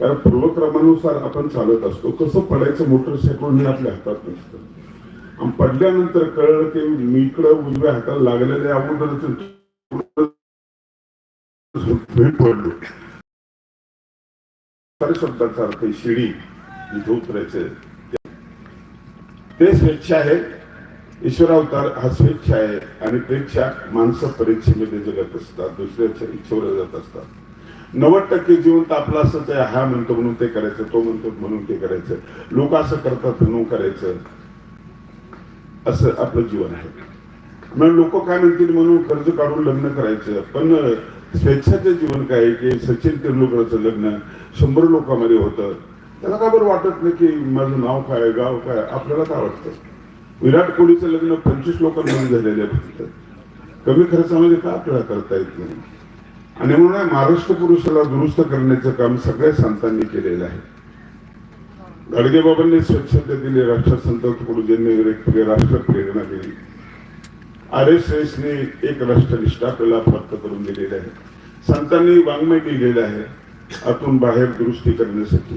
कारण पूर्वक्रमानुसार आपण चालत असतो. कसं पडायचं मोटरसायकल हे आपल्या हातात नसतं. आणि पडल्यानंतर कळलं की मी इकडं उजव्या हाताला लागलेल्या अगोदरच पडलो. शब्दाचा अर्थ आहे शिडी. इथे उतरायचे ते स्वेच्छा आहे. ईश्वरावतार हा स्वेच्छा आहे. आणि प्रेक्षा माणसं परीक्षेमध्ये जगत असतात. दुसऱ्याच्या इच्छेवर जात असतात. नव्वद टक्के जीवन तर आपलं असंच आहे हा म्हणतो म्हणून ते करायचं तो म्हणतो म्हणून ते करायचं. लोक असं करतात म्हणून करायचं. असं आपलं जीवन आहे. मग लोक काय म्हणतील म्हणून कर्ज काढून लग्न करायचं? पण स्वेच्छाचं जीवन काय आहे की सचिन तेंडुलकरचं लग्न शंभर लोकांमध्ये होतं? त्याला का बरं वाटत नाही की माझं नाव काय गाव काय आपल्याला काय वाटतं? विराट कोहलीचं लग्न पंचवीस लोकांमध्ये झालेलं आहे फक्त. कमी खर्चामध्ये का आपल्याला करता येत नाही? आणि म्हणून महाराष्ट्र पुरुषाला दुरुस्त करण्याचं काम सगळ्या संतांनी केलेलं आहे. गाडगेबाबांनी स्वच्छता दिली राष्ट्रसंत तुकडोजींनी राष्ट्र प्रेरणा दिली. आर एस एसने एक राष्ट्रनिष्ठा आपल्याला प्राप्त करून दिलेली आहे. संतांनी वाङ्मय लिहिलेलं आहे आतून बाहेर दुरुस्ती करण्यासाठी.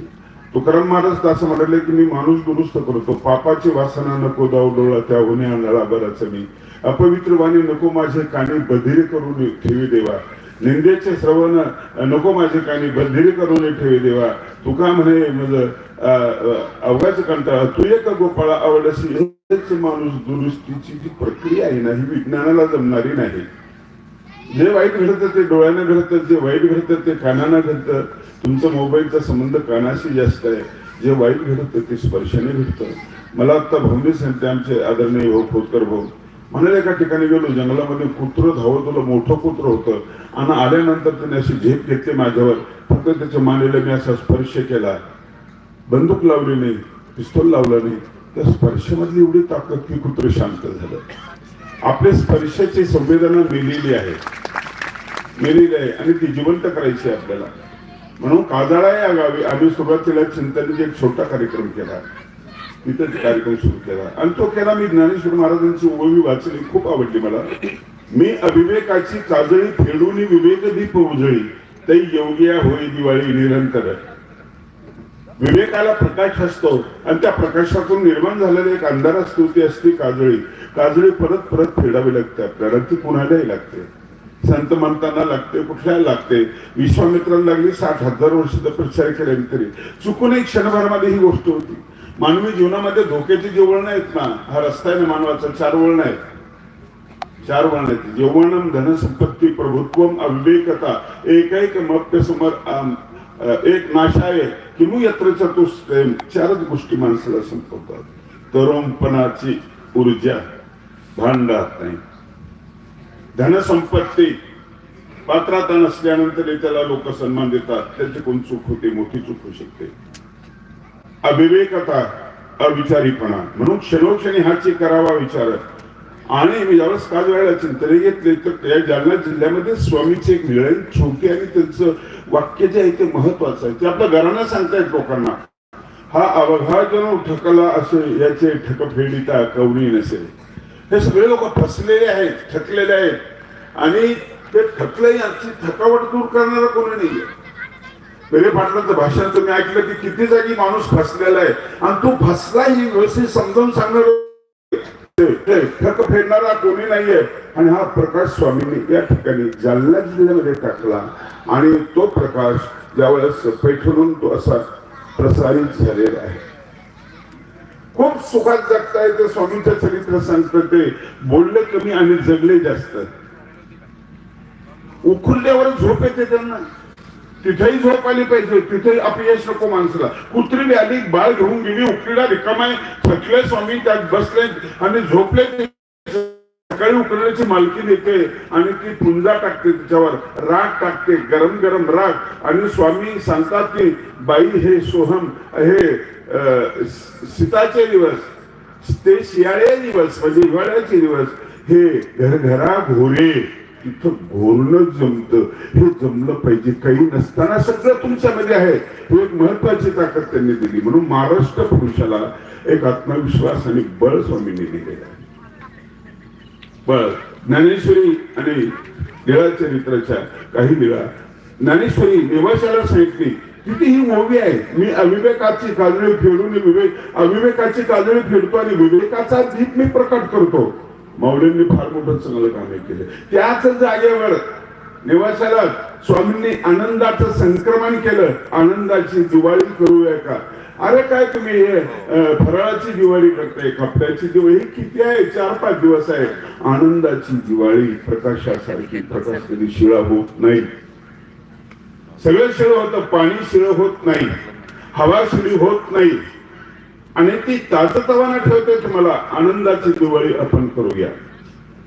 तुकाराम महाराज असं म्हणाले की मी माणूस दुरुस्त करतो पापाची वासना नको दाव डोळा त्या होणे नळा बराच मी. अपवित्र वाणी नको माझे काने बधीर करून ठेवी देवा. निंदेचे श्रवण नको माझे कानी बंधिरी करून ठेवी देवा. तुका म्हणे मग अवघाच कंटाळा. तू एक गोपाळा आवडशी अशी माणूस दुरुस्तीची जी प्रक्रिया आहे ना ही विज्ञानाला जमणारी नाही. जे वाईट घडतं ते डोळ्यानं घडतं जे वाईट घडतं ते कानानं घडतं. तुमचा मोबाईलचा संबंध कानाशी जास्त आहे. जे वाईट घडतं ते स्पर्शाने घडतं. मला आता भाऊने सांगते आमचे आदरणीय भाऊ खोतकर भाऊ. म्हणाले एका ठिकाणी गेलो जंगलामध्ये कुत्र धावत होतं मोठं कुत्र होतं. आणि आल्यानंतर त्याने अशी झेप घेतली माझ्यावर. फक्त त्याच्या मानेला मी असा स्पर्श केला. बंदूक लावली नाही पिस्तूल लावलं नाही. त्या स्पर्शामधली एवढी ताकद की कुत्र शांत झालं. आपल्या स्पर्शाची संवेदना मेलेली आहे. मेलेली आहे आणि ती जिवंत करायची आहे आपल्याला. म्हणून काजाळा या गावी आम्ही सुरुवातीला चिंतनेचे एक छोटा कार्यक्रम केला. तिथं कार्यक्रम सुरू केला. आणि तो केला मी ज्ञानेश्वर महाराजांची ओवी वाचली खूप आवडली मला. मी अविवेकाची काजळी फेडून विवेक दीप उजळी. तै योग्या होई दिवाळी निरंतर. विवेकाला प्रकाश असतो आणि त्या प्रकाशातून निर्माण झालेली एक अंधार असतो ती असते काजळी. काजळी परत परत फेडावी लागते आपल्याला ती कुणालाही लागते. संत म्हणताना लागते कुठल्या लागते? विश्वामित्रांना लागली साठ हजार वर्ष प्रचार केल्यानंतर. चुकून एक क्षणभरामध्ये ही गोष्ट होती. मानवी जीवनामध्ये धोक्याची जी वळण आहेत ना? हा रस्ता आहे ना मानवाचा? चार वळण आहेत. चार वळण आहेत यौवनम धनसंपत्ती प्रभुत्वम अविवेकता एकैक मप्य समर एक नाशाय किमु यत्र चतुष्टयम चारच गोष्टी माणसाला संपवतात. तरुणपणाची ऊर्जा भांडात नाही. धनसंपत्ती पात्रता नसल्यानंतर त्याला लोक सन्मान देतात. त्याची कोण चूक होते? मोठी चूक होऊ शकते. अविवेकता अविचारीपणा. म्हणून क्षणोक्षणी हाची करावा विचार. आणि मी ज्यावेळेस काल वेळेला चिंतने घेतले तर या जालना जिल्ह्यामध्ये स्वामीचे एक मिळेल छोटी आणि त्यांचं वाक्य जे आहे ते महत्वाचं आहे. ते आपल्या घरांना सांगतायत लोकांना. हा अवघा जणू ठकला असे याचे ठकफेडीता कवणी नसेल हे सगळे लोक फसलेले आहेत थकलेले आहेत. आणि ते थकले याची थकावट दूर करणारा कोणी नाहीये. वेगळे पाटलांचं भाषण तुम्ही ऐकलं की किती जागी माणूस फसलेला आहे. आणि तो फसला ही व्यवस्थित समजावून सांगणार ठक फेडणारा कोणी नाहीये. आणि हा प्रकाश स्वामींनी या ठिकाणी जालना जिल्ह्यामध्ये टाकला. आणि तो प्रकाश ज्यावेळेस पैठणून तो असा प्रसारित झालेला आहे. खूप सुखात जगता येते स्वामींचं चरित्र सांगत ते. बोलले कमी आणि जगले जास्त. उखुरल्यावर झोप येते त्यांना. तिथेही झोप आली पाहिजे. तिथेही अपयश नको माणसाला. कुत्री आली बाळ घेऊन गेली उकळीला आहे. थकले स्वामी त्यात बसले आणि झोपले. सकाळी उकडल्याची मालकी देते आणि ती पुंजा टाकते तिच्यावर. राग टाकते गरम गरम राग. आणि स्वामी सांगतात की बाई हे सोहम हे सीताचे दिवस ते शियाळे दिवस म्हणजे हिवाळ्याचे दिवस हे घरघरा घोरे. तिथं घोरणं जमत. हे जमलं पाहिजे. काही नसताना सगळं तुमच्यामध्ये आहे. ही एक महत्वाची ताकद त्यांनी दिली. म्हणून महाराष्ट्र पुरुषाला एक आत्मविश्वास आणि बळ स्वामींनी दिलेला आहे. बळ. ज्ञानेश्वरी आणि निळा चरित्राच्या काही निळा. ज्ञानेश्वरी निवासाला सांगितली किती ही ओवी आहे. मी अविवेकाची काजळी फेडून विवेक अविवेकाची काजळी फेडतो आणि विवेकाचा दीप मी प्रकट करतो. माऊलींनी फार मोठं चांगलं काम केलं. त्याच जागेवर निवासाला स्वामींनी आनंदाचं संक्रमण केलं. आनंदाची दिवाळी करूया का? अरे काय तुम्ही हे फराळाची दिवाळी करताय कपड्याची दिवाळी? किती आहे? चार पाच दिवस आहे. आनंदाची दिवाळी प्रकाशासारखी प्रकाश कधी शिळा होत नाही. सगळं शिळ होत पाणी शिळ होत नाही. हवा शिळी होत नाही. आणि ती ताजतवाना ठेवते तुम्हाला. आनंदाची दिवाळी आपण करूया.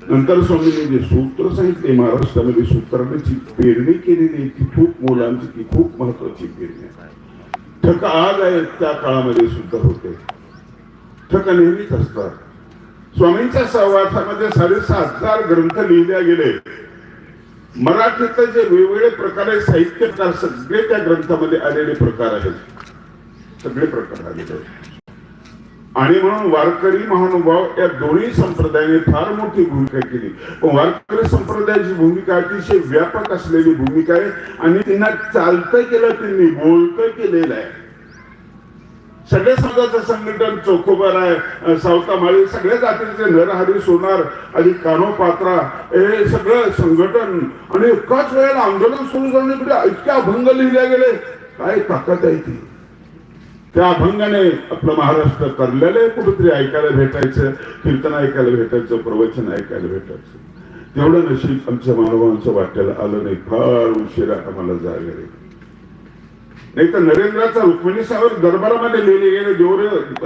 नंतर स्वामींनी जे सूत्र सांगितले महाराष्ट्रामध्ये सूत्रांची पेरणी केलेली ती खूप मुलांची ती खूप महत्वाची पेरणी आहे. ठक आज आहे त्या काळामध्ये सुद्धा होते. ठक नेहमीच असतात. स्वामींच्या सहवासामध्ये साडेसहा हजार ग्रंथ लिहिले गेले. मराठीतले जे वेगवेगळे प्रकार आहेत साहित्यकार सगळे त्या ग्रंथामध्ये आलेले प्रकार आहेत. सगळे प्रकार आलेले आहेत. आणि म्हणून वारकरी महानुभाव या दोन्ही संप्रदायाने फार मोठी भूमिका केली. पण वारकरी संप्रदायाची भूमिका अतिशय व्यापक असलेली भूमिका आहे आणि त्यांना चालतं केलं त्यांनी बोलतं केलेलं आहे. सगळ्या समाजाचं संघटन चौकोबार आहे सावता माळी सगळ्या जातीचे नरहरी सोनार आणि कानोपात्रा हे सगळं संघटन. आणि एकाच वेळेला आंदोलन सुरू करण्याकडे इतक्या अभंग लिहिले गेले. काय ताकद आहे ती? त्या अभंगाने आपलं महाराष्ट्र तरलेलं आहे कुठेतरी ऐकायला भेटायचं कीर्तन ऐकायला भेटायचं प्रवचन ऐकायला भेटायचं. तेवढं नशीब आमच्या मानवांचं वाट्याला आलं नाही फार उशिरा आम्हाला जागे रे. नाही तर नरेंद्राचा रुक्मिणी सावर दरबारामध्ये लिहिले गेले देव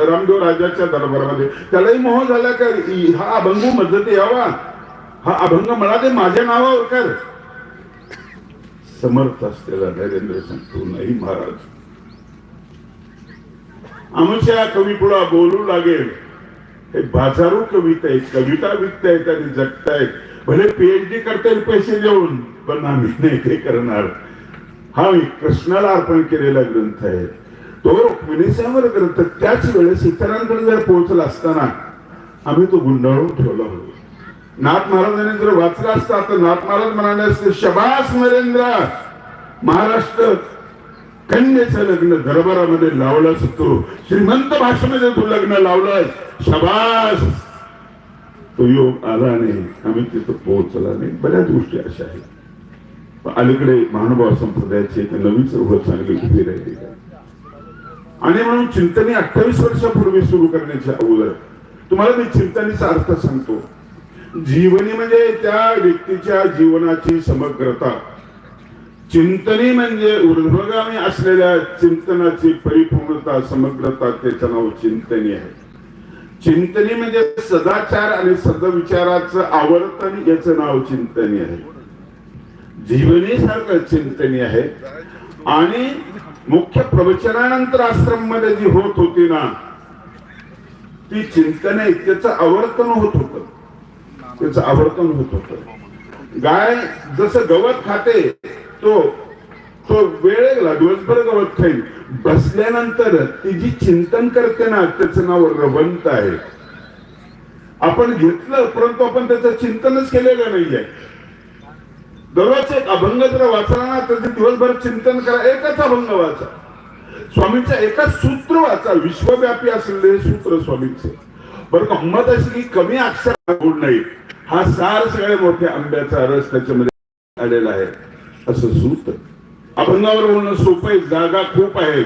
रामदेव राजाच्या दरबारामध्ये. त्यालाही मोह झाला का? हा अभंग मदत यावा हा अभंग मला दे माझ्या नावावर कर. समर्थ असलेला नरेंद्र सांगतो नाही महाराज. आमच्या कवी पुढा बोलू लागेल. हे बाजारू कविता आहेत कविता विकतायत आणि जगतायत भले पीएचडी करता पैसे देऊन पण आम्ही नाही ते करणार. हा मी कृष्णाला अर्पण केलेला ग्रंथ आहे. तो रुक्मिणीसावर ग्रंथ त्याच वेळेस इतरांकडे जर पोहोचला असताना आम्ही तो गुंडाळून ठेवला होतो. नाथ महाराजांनी जर वाचला असता तर नाथ महाराज म्हणाले असते शबास नरेंद्र महाराष्ट्र कन्याचं लग्न दरबारामध्ये लावलंस तू श्रीमंत भाषेमध्ये तू लग्न लावलंस. शबास. तो योग आला नाही. आम्ही तिथं पोहोचला नाही. बऱ्याच गोष्टी अशा आहेत. अलीकडे महानुभाव संप्रदायाची एक नवीन चळवळ चांगली उभी राहिली. आणि म्हणून चिंतनी अठ्ठावीस वर्षापूर्वी सुरू करण्याच्या अगोदर तुम्हाला मी चिंतनीचा अर्थ सांगतो. जीवनी म्हणजे त्या व्यक्तीच्या जीवनाची समग्रता. चिंतनी म्हणजे ऊर्ध्वगामी असलेल्या चिंतनाची परिपूर्णता समग्रता त्याचं नाव चिंतनी आहे. चिंतनी म्हणजे सदाचार आणि सदविचाराचं आवर्तन याचं नाव चिंतनी आहे. जीवनी सारखं चिंतनी आहे. आणि मुख्य प्रवचनानंतर आश्रममध्ये जी होत होती ना ती चिंतन आहे त्याचं आवर्तन होत होत. त्याचं आवर्तन होत होत. गाय जसं गवत खाते तो तो वेळ गेला दिवसभर गवत खाईल. बसल्यानंतर ती जी चिंतन करते ना त्याचं नाव रवंत आहे. आपण घेतलं परंतु आपण त्याचं चिंतनच केलेलं नाहीये. दररोज एक अभंग जर वाचला ना तर दिवसभर चिंतन करा एकच अभंग वाचा. स्वामींचं एकच सूत्र वाचा विश्वव्यापी असलेले सूत्र स्वामींचे. बरं का गंमत अशी की कमी अक्षर गुण नाही हा सार सगळे मोठे आंब्याचा रस त्याच्यामध्ये आलेला आहे. असं सूत अभंगावर बोलणं सोपं आहे जागा खूप आहे.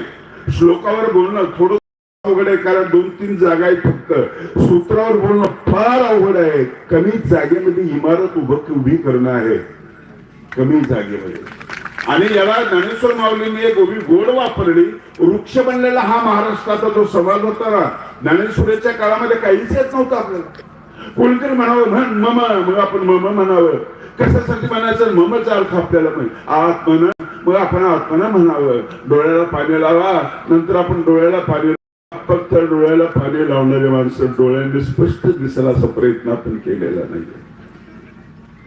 श्लोकावर बोलणं थोडं अवघड आहे कारण दोन तीन जागा आहेत फक्त. सूत्रावर बोलणं फार अवघड आहे. कमी जागेमध्ये इमारत उभी करणं आहे. कमी जागेमध्ये. आणि याला ज्ञानेश्वर माऊलींनी एक उभी गोड वापरली. वृक्ष बनलेला हा महाराष्ट्राचा जो समाज होता ना ज्ञानेश्वरीच्या काळामध्ये काहीच येत नव्हतं आपल्याला. कोणीतरी म्हणावं म्हण मम मग आपण मम म्हणावं. कशासाठी म्हणायचं? ममचा अर्थ आपल्याला माहीत. आत्मन मग आपण आत्मना म्हणावं. डोळ्याला पाणी लावा नंतर आपण डोळ्याला पाणी फक्त डोळ्याला पाणी लावणारे माणसं डोळ्यांनी स्पष्ट दिसायला असा प्रयत्न आपण केलेला नाही.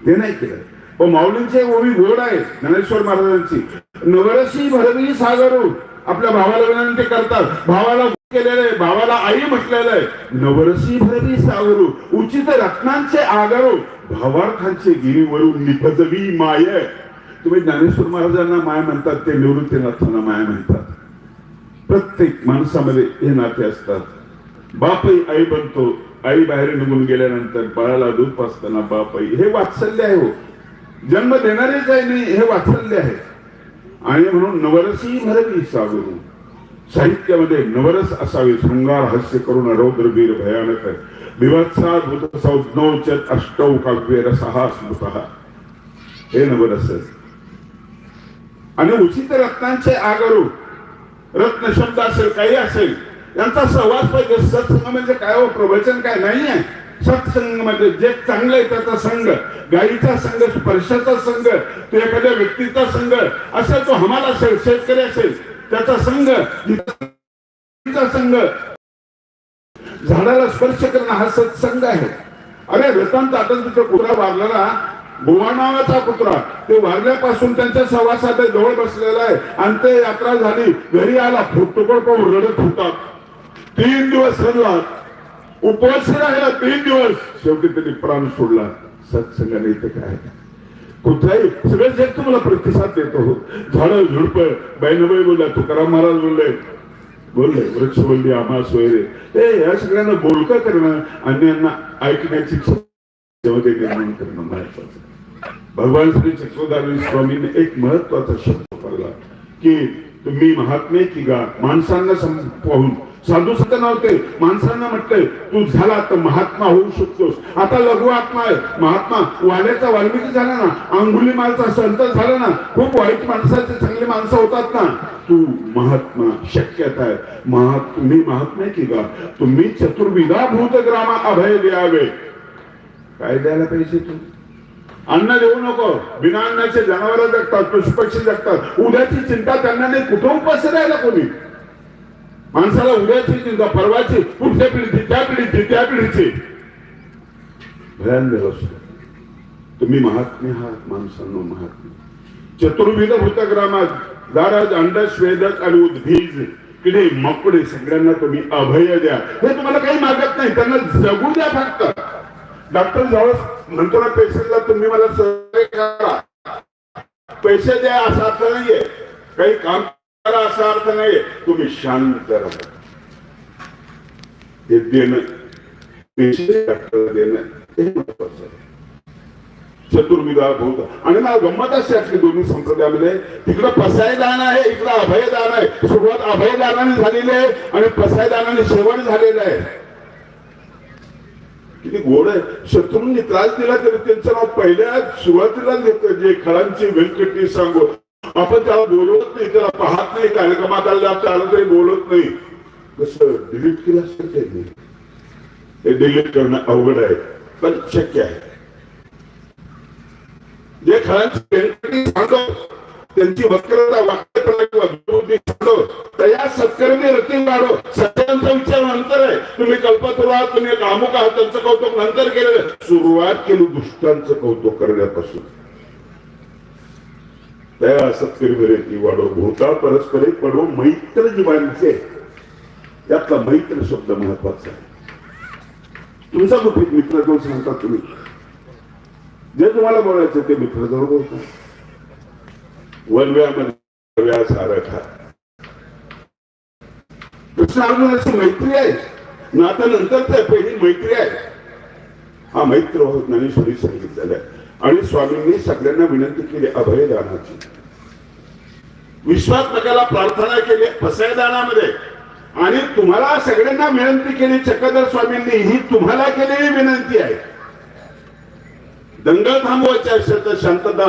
ते नाही केलं. पण माऊलींची ओवी गोड आहे ज्ञानेश्वर महाराजांची. नवरसी भरवी सागरू. आपल्या भावाला विनंती करतात. भावाला केलेलं आहे भावाला आई म्हटलेलं आहे नवरसी भरवी सागरू उचित रत्नांचे आगरू भावार्थांचे गिरीवरून निपजवी माय. तुम्ही ज्ञानेश्वर महाराजांना माया म्हणतात ते निवृत्तीनाथांना माया म्हणतात. प्रत्येक माणसामध्ये हे नाते असतात. बापही आई बनतो आई बाहेर निघून गेल्यानंतर बाळाला दूध पाचताना बापही हे वात्सल्य आहे हो. जन्म देणारेच आहे नाही हे वात्सल्य आहे. आणि म्हणून नवरसी भरवी सावरू साहित्यामध्ये नवरस असावे. शृंगार हास्य करून रौद्रवीर भयानक विवत्सा भूत संज्ञोचत अष्टौ काव्य रसहा स्मृत. हे नवरस आणि उचित रत्नांचे आगरू रत्न शब्द असेल काही असेल यांचा सहवास पाहिजे. सत्संग म्हणजे काय हो? प्रवचन काय? नाही आहे. सत्संग म्हणजे जे चांगलं आहे त्याचा संघ गायीचा संघ स्पर्शाचा संघ तो एखाद्या व्यक्तीचा संघ असेल तो हमाल असेल शेतकरी असेल त्याचा संघ संघ झाडाला स्पर्श करणं हा सत्संग आहे. अरे रतन आता तिथं कुत्रा वारलेला भुवा नावाचा कुत्रा ते वारल्यापासून त्यांच्या सहवासात जवळ बसलेला आहे. आणि ते यात्रा झाली घरी आला फुटतुकड पाहून रडत होता तीन दिवस रडला. उपवास राहिला तीन दिवस. शेवटी त्यांनी प्राण सोडला. सत्संगाने इथे काय? कुठलाही सगळे जग तुम्हाला प्रतिसाद देतो. हो झाडं झुडप. बहिणबाई बोलल्या तुकाराम महाराज बोलले बोलले बोलली आम्हाला सोयरे. ए या सगळ्यांना बोलका करणं? अन्यांना ऐकण्याची निर्माण करणं महत्वाचं. भगवान श्री चक्रधारी स्वामींनी एक महत्त्वाचा शब्द पडला की तुम्ही महात्मे की गा माणसांना पाहून साधू संत नव्हते माणसांना म्हटलंय तू झाला तर महात्मा होऊ शकतोस. आता लघु आत्मा आहे. महात्मा वाड्याचा वाल्मिकी झाला ना अंगुली मालचा संत झाला ना खूप वाईट माणसाचे चांगले माणसं होतात ना. तू महात्मा शक्यता आहे. महा तुम्ही महात्मा की का तुम्ही चतुर्विधा भूतग्रामा अभय द्यावे काय द्यायला पाहिजे तू? अन्न देऊ नको. बिना अन्नाचे जनावर जगतात पशुपक्षी जगतात. उद्याची चिंता त्यांना नाही कुठं उपास राहिला कोणी? माणसाला उद्याची चिंता परवाची पुढच्या पिढीची त्या पिढीची त्या पिढीची. भयान असतो तुम्ही महात्मे आहात माणसांनो महात्मे. चतुर्विध भूतग्रामात दाराज अंडस वेदक आणि उद्भीज. किडे मकडे सगळ्यांना तुम्ही अभय द्या. हे तुम्हाला काही मागत नाही त्यांना जगू द्या फक्त. डॉक्टर जवळ म्हणतो ना पेशंटला तुम्ही मला सहकार्य करा. पैसे द्या असं आता नाहीये. काही काम असा अर्थ नाही तुम्ही शांत राहा. हे देणं देणं हे महत्वाचं आहे. चतुर्विधा भूत आणि मला गंमत असते असली दोन्ही संप्रदायामध्ये तिकडं पसायदान आहे इकडं अभयदान आहे. सुरुवात अभयदानाने झालेली आहे आणि पसायदानाने शेवट झालेलं आहे. किती गोड आहे. शत्रूंनी त्रास दिला तरी त्यांचं नाव पहिल्या सुरुवातीला घेतलं जे खळांची व्यंकटी सांगू आपण त्याला बोलवत नाही त्याला पाहत नाही कार्यक्रमात आलं आलं तरी बोलत नाही. कसं डिलीट केलं असेल त्यांनी हे डिलीट करणं अवघड आहे पण शक्य आहे. जे खळांची सांगतो त्यांची वक्रता वाक्यपणा किंवा दुर्बुद्धी सांगतो तर या सत्कर्मी रती वाढो सत्यांचा विचार नंतर आहे. तुम्ही कल्पतरू आहात तुम्ही कामुक आहात त्यांचं कौतुक नंतर केलेलं सुरुवात केली दुष्टांचं कौतुक करण्यापासून. दया सत्कर्मरेती वाढो भूता परस्परे पडो मैत्र जीवांचे यातला मैत्र शब्द महत्त्वाचा आहे. तुमचा गुपित मित्र जो सांगता तुम्ही जे तुम्हाला बोलायचं ते मित्राजवळ बोलता. वनव्यामध्ये व्या सारखा कृष्ण अर्जुनाची मैत्री आहे. नाता नंतरच आहे पहिली मैत्री आहे. हा मैत्र होत ज्ञानेश्वरी सांगितलेला आहे आणि स्वामींनी सगळ्यांना विनंती केली अभयदानाची विश्वात्मकाला प्रार्थना केली पसयदानामध्ये आणि तुम्हाला सगळ्यांना विनंती केली चक्रधर स्वामींनी ही तुम्हाला केलेली विनंती आहे. दंगल थांबवायच्या असेल तर शांतता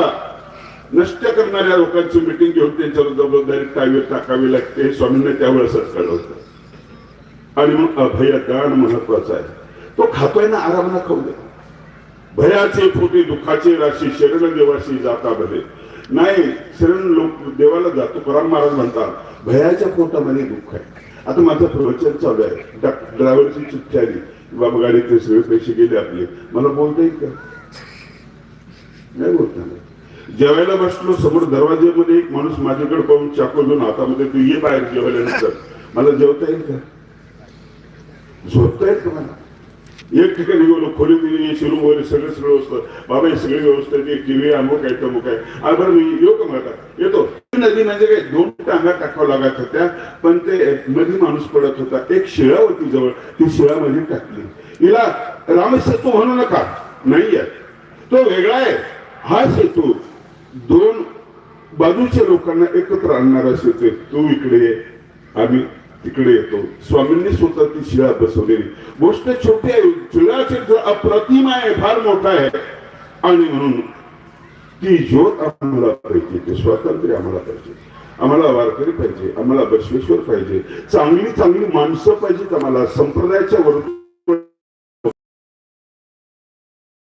नष्ट करणाऱ्या लोकांची मिटिंग घेऊन त्यांच्यावर जबाबदारी टावी टाकावी लागते हे स्वामींना त्यावेळेसच कळलं होतं. आणि मग अभयदान महत्त्वाचा आहे. तो खातोय ना आरामाला खाऊ दे. भयाचे पोटी दुःखाचे राशी शरण देवाशी जाता भले. नाही शरण लोक देवाला जातो तुकाराम महाराज म्हणतात भयाच्या पोटामध्ये दुःख आहे. आता माझं प्रवचन चालू आहे. ड्रायव्हरची चिठ्ठी आली. बाबा गाडीचे सगळे पैसे गेले आपले. मला बोलता येईल का? नाही बोलता नाही जेवायला बसलो समोर दरवाजेमध्ये एक माणूस माझ्याकडे पाहून चाकू घेऊन हातामध्ये तू ये बाहेर जेवायला नंतर मला जेवता येईल का? झोपता येईल का मला? एक ठिकाणी गेलो खोली दिली शिरू वगैरे सगळं सगळं असतं बाबा हे सगळी व्यवस्था एक टीव्ही अमुक आहे तमुक आहे अरे बरं मी येऊ का येतो नदी म्हणजे काय दोन टांगा टाकावं लागत होत्या पण ते मध्ये माणूस पडत होता एक शिळा होती जवळ ती शिळा मध्ये टाकली हिला रामसेतू म्हणू नका नाही तो वेगळा आहे हा सेतू दोन बाजूच्या लोकांना एकत्र आणणारा सेतू आहे. तू इकडे ये आम्ही तिकडे येतो. स्वामींनी स्वतः ती शिळा बसवलेली. गोष्ट छोटी आहे शिळा चित्र अप्रतिम आहे फार मोठा आहे. आणि म्हणून ती ज्योत आम्हाला पाहिजे ते स्वातंत्र्य आम्हाला पाहिजे. आम्हाला वारकरी पाहिजे आम्हाला बसवेश्वर पाहिजे. चांगली चांगली माणसं पाहिजेत आम्हाला संप्रदायाच्या वरून